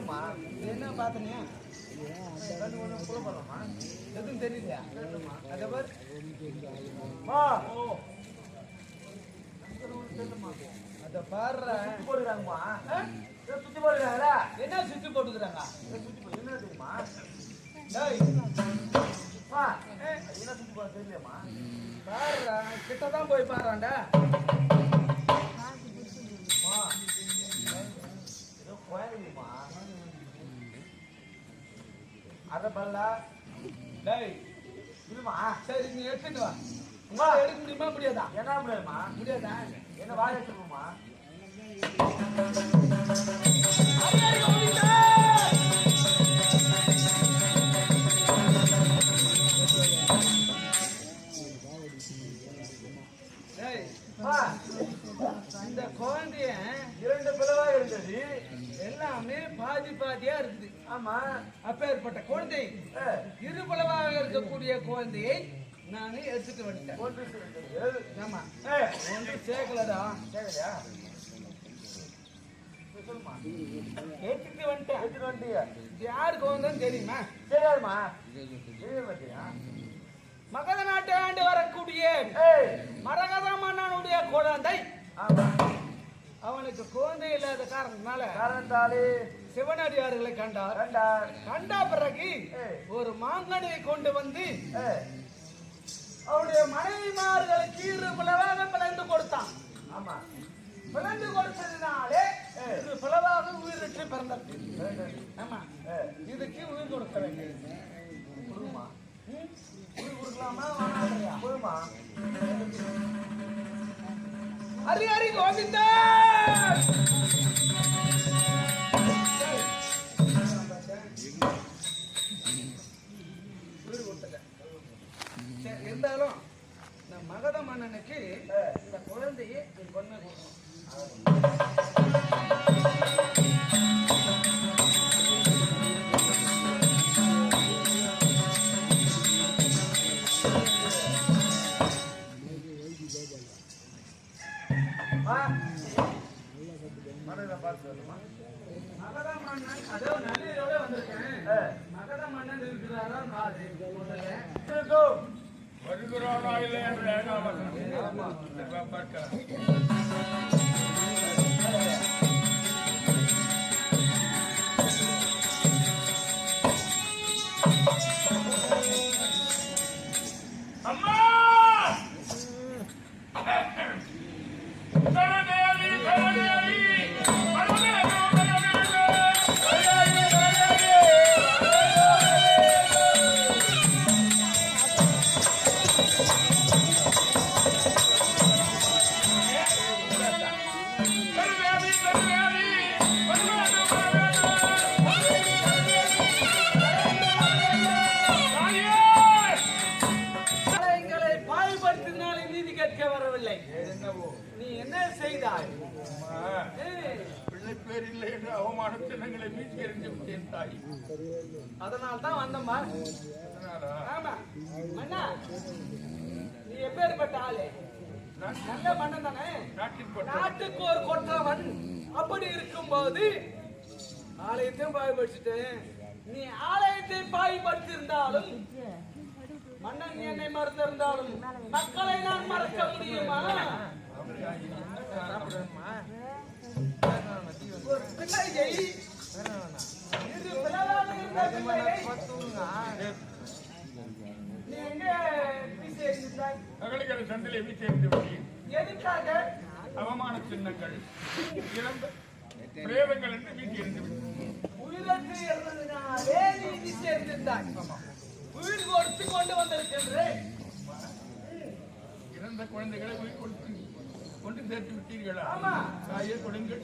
தெரியலம்மா என்ன பார்த்தனியா எதுவும் தெரியலையா அதை பார் மா அதை பாடுற போடுறாங்கம்மா சுத்தி போடுறாங்களா என்ன சுத்தி போட்டுக்கிறாங்க? போடு என்ன சுத்தி போட தெரியலம்மா பாடுறா கிட்ட தான் போய் பாடுறான்டா கோயிலுமா அத பல்லா டேய் இல்லம்மா சரி நீ எடுத்துட்டு வா அம்மா. எடுக்க முடியுமா முடியாதா என்ன முடியாதுமா முடியாதா என்ன வாழ எடுத்துக்கோமா குழந்தை. ஏ, இருபலவாக இருக்கக்கூடிய குழந்தையை நான் எடுத்துட்டு வந்துட்டேன். ஆமா. ஒன்று சேர்க்கலடா? சொல்லுமா எடுத்துட்டு வந்துட்டேன். எடுத்துட்டு வந்துட்டியா? தெரியுமா? தெரியாதும்மா தெரிய மாட்டியா மகத நாட்டை ஆண்டு வரக்கூடிய மரகத மன்னனுடைய குழந்தை. ஆமா. அவனுக்கு குழந்தை இல்லாத காரணத்தினால காரணத்தாலே சிவனடியார்களை கண்டார். கண்ட பிறகு. ஒரு மாங்கனியை கொண்டு வந்து அவருடைய மனைவிமார்களுக்கு இரு பிளவாக பிளந்து கொடுத்தான். ஆமா. பிளந்து கொடுத்ததினாலே. இது பிளவாக உயிரிட்டு பிறந்தது. ஆமா. இதுக்கு உயிர் கொடுக்க வேண்டியது. கொடுமா ம்? உயிர் கொடுக்கலாமா? கொடுமா ஹரி ஹரி கோவிந்தா மன்னனுக்கு இந்த குழந்தையை என் பொண்ணை கொடுக்கணும் மா மனதை பார்த்து சொல்லுமா மகத மன்னன் அதோ நல்லையோட வந்திருக்கேன். ஏய், மகத மன்னன் இருக்கிறாரா? Guru Naile Rana Bakar. நீ என்ன செய்தாய் ஏய், பிள்ளை பேர் இல்லை என்று அவமான சின்னங்களை வீசி எறிந்து விட்டேன் தாய் அதனால தான் வந்தம்மா. ஆமா. மன்னா நீ எப்பேற்பட்ட ஆளு? நல்ல மன்னன் தானே? நாட்டுக்கு ஒரு கொற்றவன். அப்படி இருக்கும்போது ஆலயத்தையும் பாய்படுத்திட்டேன். நீ ஆலயத்தை பாய்படுத்தியிருந்தாலும் மன்னன் என்னை மறந்திருந்தாலும் மக்களை நான் மறக்க முடியுமா? ஒரு பிள்ளையை இரு பிளவாக இருந்த பிள்ளையை நீ எங்கே வீசி எறிந்தாய்? மகளிர் சந்திலே வீசி எறிந்து விட்டேன் எதுக்காக? அவமான சின்னங்கள் இறந்த பிரேதங்கள் என்று உயிர் கொடுத்து கொண்டு வந்திருக்கின்றேன் இறந்த குழந்தைகளை உயிர் கொடுத்து கொண்டு சேர்த்து விட்டீர்களா. தாயே கொடுங்கள்.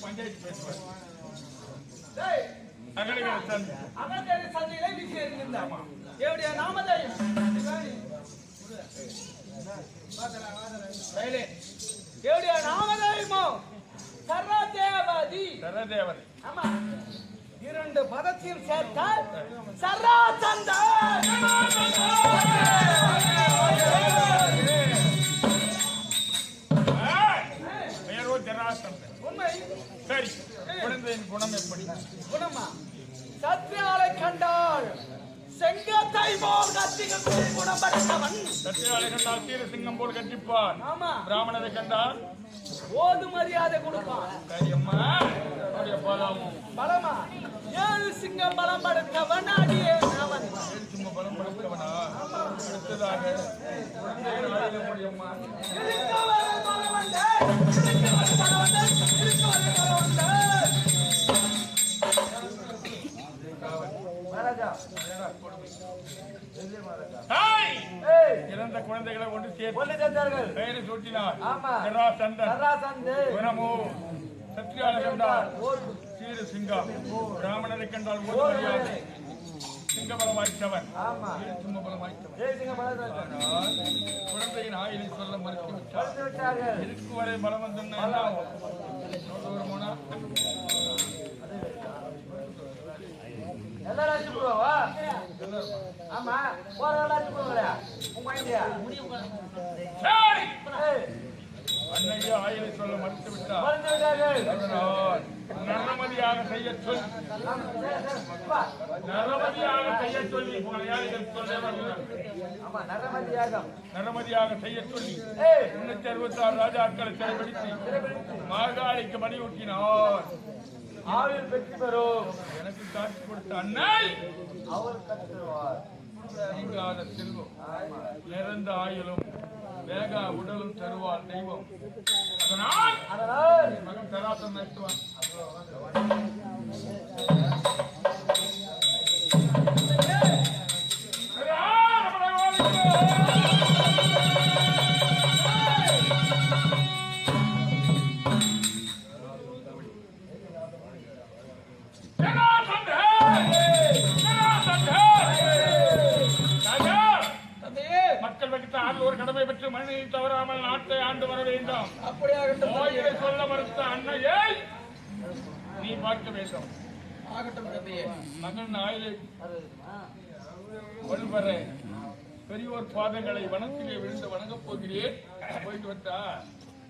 பஞ்சாயத்து பேசுவார். டேய், மகளிர் சந்தை அகத்தேரி சந்தையிலே எவருடைய நாமதேயம் எவருடைய நாமதேயமோ சர்வதேவதி சரதேவதை. ஆமா இரண்டு பதத்தையும் சேர்த்தால் சரி. குழந்தையின் குணம் எப்படி? குணமா? சத்யாலை கண்டால் செங்கத்தை போல் கத்திகள் குணப்பட்டவன் சத்யாலை கண்டால் தீர சிங்கம் போல் கட்டிப்பான். ஆமா. பிராமணரை கண்டால்? ஓது மரியாதை கொடுப்பான். பலமா. ஏழு சிங்கம் பலம் படுத்தவன் இறந்த குழந்தைகளை ஒன்று சேர்த்து ஒன்று சேர்ந்தார்கள் பெயரை சூட்டினார். குணமோ? சத்தியாலை கண்டால் ஓர் சீரு சிங்கம். பிராமணரை கண்டால் மரியாதை சிங்கபலம் வாய்த்தவன். ஆமா. சிம்மபலம் வாய்த்தவன். குழந்தையின் ஆயுளை சொல்ல மறுத்து விட்டார் படுத்து விட்டார்கள் இருக்கும் வரை பலம். வந்தோம்னா என்ன ஆமா போற உங்க ஐடியா சரி! அன்னையே சொல்ல மறுத்து விட்டார். படுத்து விட்டார்கள் அதனால் நரமதியாக செய்ய சொல்லி. நரமதியாக செய்ய சொல்லி சொல்ல நரமதியாக செய்ய சொல்லி முன்னூத்தி அறுபத்தி ஆறு ராஜாக்களை சிறைபிடித்து மார்காளிக்கு மணி ஊட்டினார் ஆவில் வெற்றி பெறும். எனக்கு காட்சி கொடுத்த கற்றுவார் நீங்காத செல்வம் நிறந்த ஆயுளும் வேகா உடலும் தருவார் தெய்வம். அதனால் மகன் தராசம் நட்டுவான். தந்தையே வைத்த ஆண்டோர் கடமை பெற்று மனிதனை தவறாமல் நாட்டை ஆண்டு வர வேண்டும் அப்படியாகட்டும் நோயை சொல்ல மறுத்த அன்னையை நீ பார்க்க வேண்டும் மகன் வலுவர பெரியோர் பாதங்களை வனத்திலே விழுந்து வணங்கப் போகிறேன் போயிட்டு வந்தா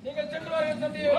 நீங்கள் சென்று வாருங்கள் தந்தையே